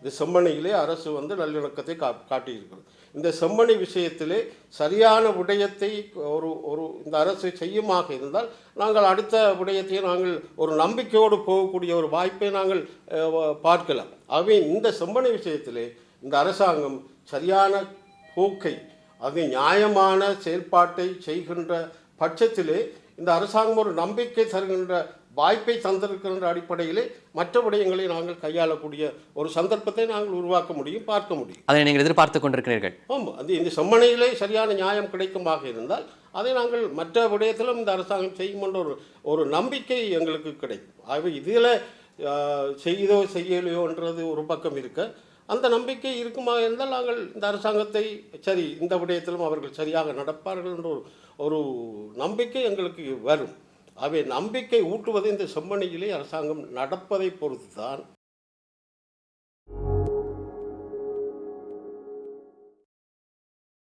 இந்த செம்மணியிலே அரசு வந்து நல்லிணக்கத்தை கா காட்டியிருக்கிறது. இந்த செம்மணி விஷயத்திலே சரியான விடயத்தை ஒரு ஒரு இந்த அரசு செய்யுமாக இருந்தால் நாங்கள் அடுத்த விடயத்தை நாங்கள் ஒரு நம்பிக்கையோடு போகக்கூடிய ஒரு வாய்ப்பை நாங்கள் பார்க்கலாம். ஆகவே இந்த செம்மணி விஷயத்திலே இந்த அரசாங்கம் சரியான போக்கை அது நியாயமான செயல்பாட்டை செய்கின்ற பட்சத்திலே இந்த அரசாங்கம் ஒரு நம்பிக்கை தருகின்ற வாய்ப்பை தந்திருக்கின்ற அடிப்படையிலே மற்ற விடயங்களை நாங்கள் கையாளக்கூடிய ஒரு சந்தர்ப்பத்தை நாங்கள் உருவாக்க முடியும் பார்க்க முடியும். அதை நீங்கள் எதிர்பார்த்து கொண்டிருக்கிறீர்கள். ஆமாம் அது இந்த செம்மணையிலே சரியான நியாயம் கிடைக்குமாக இருந்தால் அதை நாங்கள் மற்ற விடயத்திலும் இந்த அரசாங்கம் செய்யும் என்ற ஒரு ஒரு நம்பிக்கை எங்களுக்கு கிடைக்கும். ஆகவே இதில் செய்தோ செய்யலையோன்றது ஒரு பக்கம் இருக்க அந்த நம்பிக்கை இருக்குமாக இருந்தால் நாங்கள் இந்த அரசாங்கத்தை சரி இந்த விடயத்திலும் அவர்கள் சரியாக நடப்பார்கள் என்ற ஒரு ஒரு நம்பிக்கை எங்களுக்கு வரும். அவை நம்பிக்கை ஊட்டுவதை இந்த செம்மணியிலே அரசாங்கம் நடப்பதை பொறுத்து தான்